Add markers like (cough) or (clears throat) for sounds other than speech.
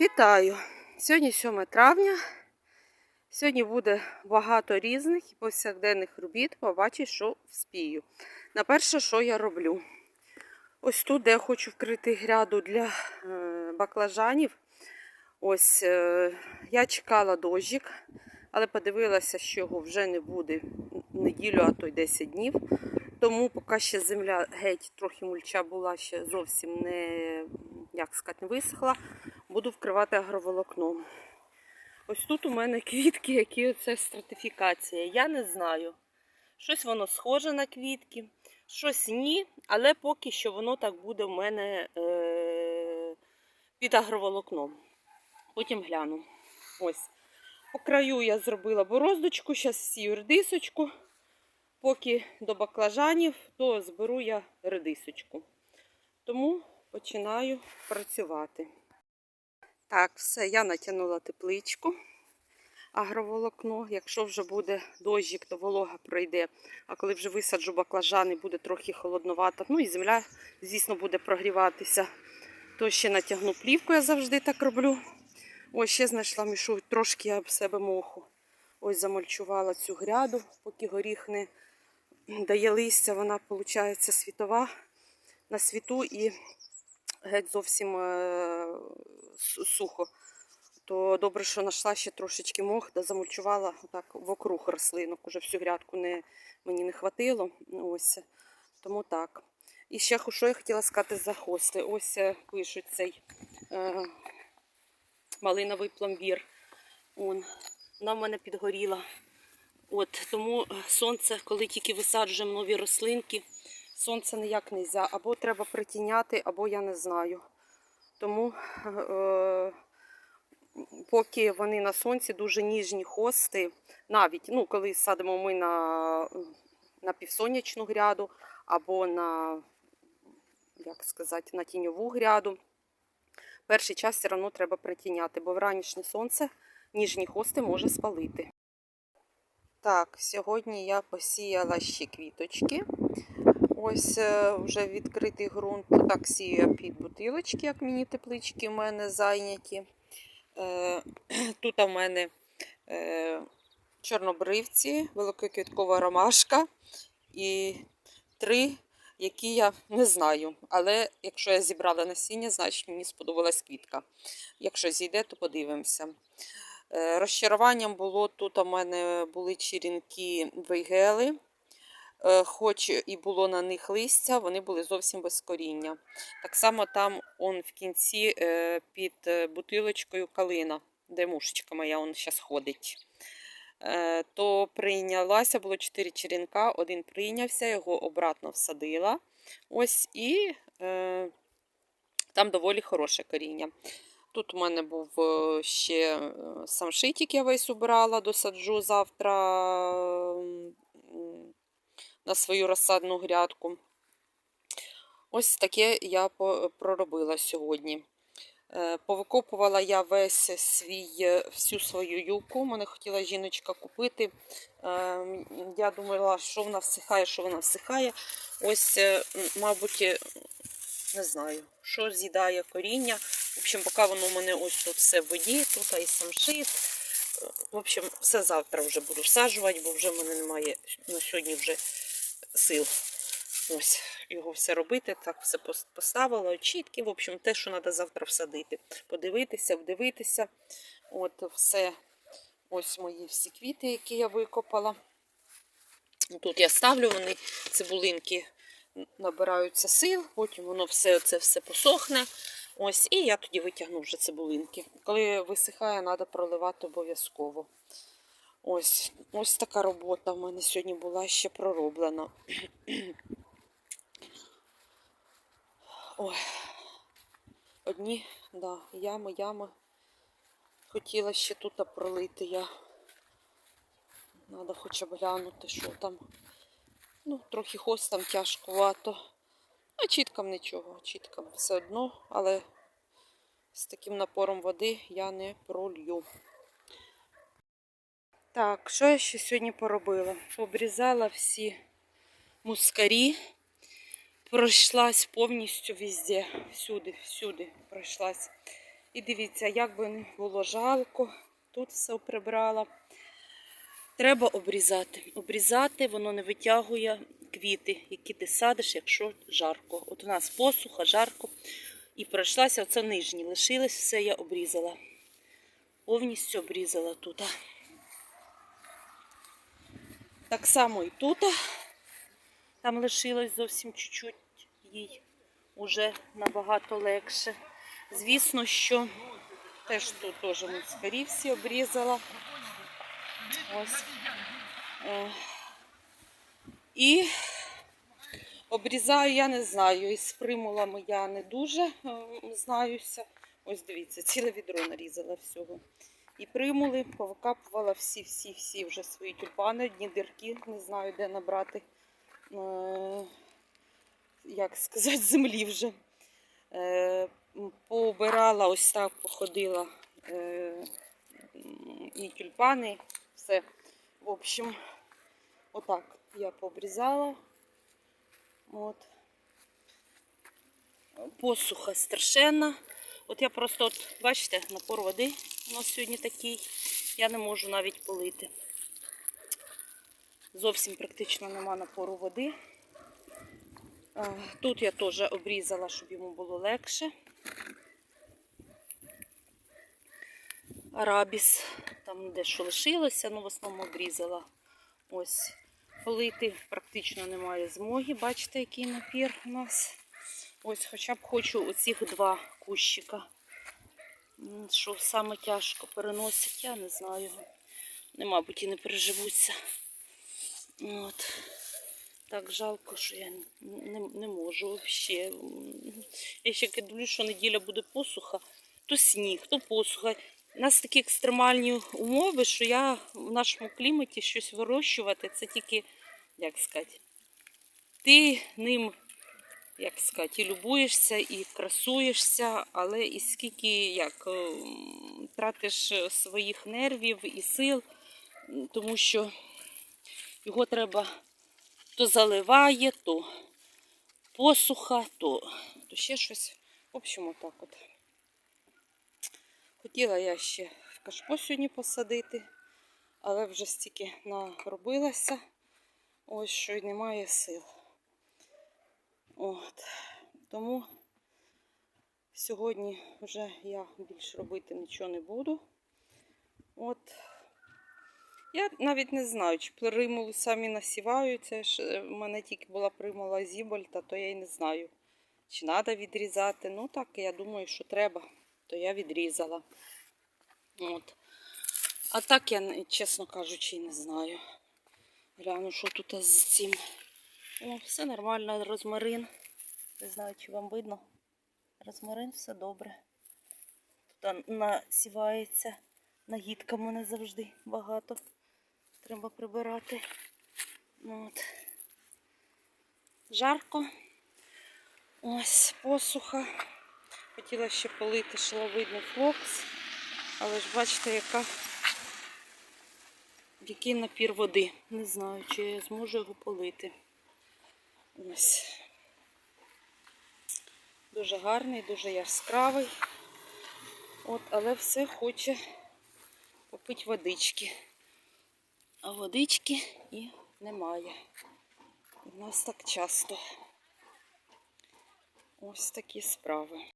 Вітаю! Сьогодні 7 травня. Сьогодні буде багато різних і повсякденних робіт. Побачиш, що вспію. На перше, що я роблю? Ось тут, де я хочу вкрити гряду для е, баклажанів. Ось е, я чекала дощик, але подивилася, що його вже не буде неділю, а то й 10 днів. Тому поки ще земля геть трохи мульча була, ще зовсім не, як сказати, не висохла, буду вкривати агроволокном. Ось тут у мене квітки, які це стратифікація. Я не знаю. Щось воно схоже на квітки, щось ні, але поки що воно так буде в мене е- під агроволокном. Потім гляну. Ось. По краю я зробила бороздочку, зараз сію редисочку. Поки до баклажанів, то зберу я редисочку. Тому починаю працювати. Так, все, я натягнула тепличку, агроволокно. Якщо вже буде дощик, то волога пройде. А коли вже висаджу баклажани, буде трохи холодновато. Ну і земля, звісно, буде прогріватися. То ще натягну плівку, я завжди так роблю. Ось ще знайшла мішу, трошки я об себе моху. Ось замульчувала цю гряду, поки горіх не дає листя, вона, виходить, світова на світу і геть зовсім е, сухо. То добре, що знайшла ще трошечки мох, да замульчувала так вокруг рослинок. Уже всю грядку не, мені не хватило. Ось. Тому так. І ще що я хотіла сказати за хости. Ось е, пишуть цей е, малиновий пломбір. Он, вона в мене підгоріла. От, тому е, сонце, коли тільки висаджуємо нові рослинки, сонце ніяк не можна. Або треба притіняти, або я не знаю. Тому е, поки вони на сонці дуже ніжні хости, навіть ну, коли садимо ми на, на півсонячну гряду, або на, як сказати, на тіньову гряду, перший час все одно треба притіняти, бо вранішнє сонце ніжні хости може спалити. Так, сьогодні я посіяла ще квіточки. Ось е, вже відкритий ґрунт. Так сію під бутилочки, як міні-теплички в мене зайняті. Е, (clears throat) Тут у мене е, чорнобривці, великоквіткова ромашка і три, які я не знаю. Але якщо я зібрала насіння, значить мені сподобалась квітка. Якщо зійде, то подивимося. Розчаруванням було тут у мене були черенки вейгели, хоч і було на них листя, вони були зовсім без коріння. Так само там он в кінці е, під е, бутилочкою калина, де мушечка моя он зараз ходить. Е, То прийнялася, було 4 черенка, один прийнявся, його обратно всадила. Ось і е, там доволі хороше коріння. Тут у мене був е, ще е, самшитик, я весь убрала, досаджу завтра на свою розсадну грядку. Ось таке я проробила сьогодні. Е, Повикопувала я весь свій, е, всю свою юлку. Мене хотіла жіночка купити. Е, Я думала, що вона всихає, що вона всихає. Ось, мабуть, не знаю, що з'їдає коріння. В общем, поки воно у мене ось тут все в воді, тут і самшит. В общем, все завтра вже буду всаджувати, бо вже в мене немає на сьогодні вже сил. Ось його все робити. Так все поставила, очітки. В общем, те, що треба завтра всадити. Подивитися, вдивитися. От все. Ось мої всі квіти, які я викопала. Тут я ставлю, вони цибулинки набираються сил, потім воно все це все посохне. Ось, і я тоді витягну вже цибулинки. Коли висихає, треба проливати обов'язково. Ось, ось така робота в мене сьогодні була ще пророблена. Ой. Одні, да, ями, ями. Хотіла ще тут пролити я. Треба хоча б глянути, що там. Ну, трохи хостам тяжкувато. А чіткам нічого, чіткам все одно, але з таким напором води я не пролью. Так, що я ще сьогодні поробила? Обрізала всі мускарі, пройшлась повністю везде, всюди, всюди пройшлась. І дивіться, як би не було жалко, тут все прибрала. Треба обрізати. Обрізати воно не витягує квіти, які ти садиш, якщо жарко. От у нас посуха, жарко. І пройшлася оце нижні. Лишилось, все я обрізала. Повністю обрізала тут. Так само і тут. Там лишилось зовсім чуть-чуть їй уже набагато легше. Звісно, що теж тут теж муцькарі всі обрізала. Ось. Е, І обрізаю, я не знаю, із примулами я не дуже е, знаюся. Ось дивіться, ціле відро нарізала всього. І примули повикапувала всі-всі-всі вже свої тюльпани, одні дірки, не знаю, де набрати, е, як сказати, (laughs) землі вже. Е, Пообирала, ось так походила е, і тюльпани, все. В общем, отак я пообрізала. От. Посуха страшенна. От я просто, от, бачите, напор води у нас сьогодні такий. Я не можу навіть полити. Зовсім практично нема напору води. Тут я теж обрізала, щоб йому було легше. Арабіс, там дещо лишилося, ну в основному обрізала. Ось. Полити практично немає змоги. Бачите, який напір у нас. Ось, хоча б хочу оцих два кущика. Що саме тяжко переносить, я не знаю. Не, мабуть, і не переживуться. От. Так жалко, що я не, не можу взагалі. Я ще дивлюсь, що неділя буде посуха, то сніг, то посуха. У нас такі екстремальні умови, що я в нашому кліматі щось вирощувати, це тільки, як сказати, ти ним, як сказати, і любуєшся, і красуєшся, але і скільки як ем, тратиш своїх нервів і сил, тому що його треба то заливає, то посуха, то, то ще щось. В общем, отак от. Хотіла я ще в кашпо сьогодні посадити, але вже стільки наробилася, ось що й немає сил. От. Тому сьогодні вже я більш робити нічого не буду. От. Я навіть не знаю, чи примули самі насіваються. е, В мене тільки була примула зібольта, то я й не знаю, чи треба відрізати. Ну так, я думаю, що треба, то я відрізала. От. А так я, чесно кажучи, не знаю. Гляну, що тут з цим. О, все нормально, розмарин. Не знаю, чи вам видно. Розмарин, все добре. Тут насівається. Нагідка мене завжди багато. Треба прибирати. Ну, От. Жарко. Ось посуха. Хотіла ще полити шаловидний флокс. Але ж бачите, яка який напір води. Не знаю, чи я зможу його полити. Ось. Дуже гарний, дуже яскравий. От, але все хоче попити водички. А водички і немає. У нас так часто. Ось такі справи.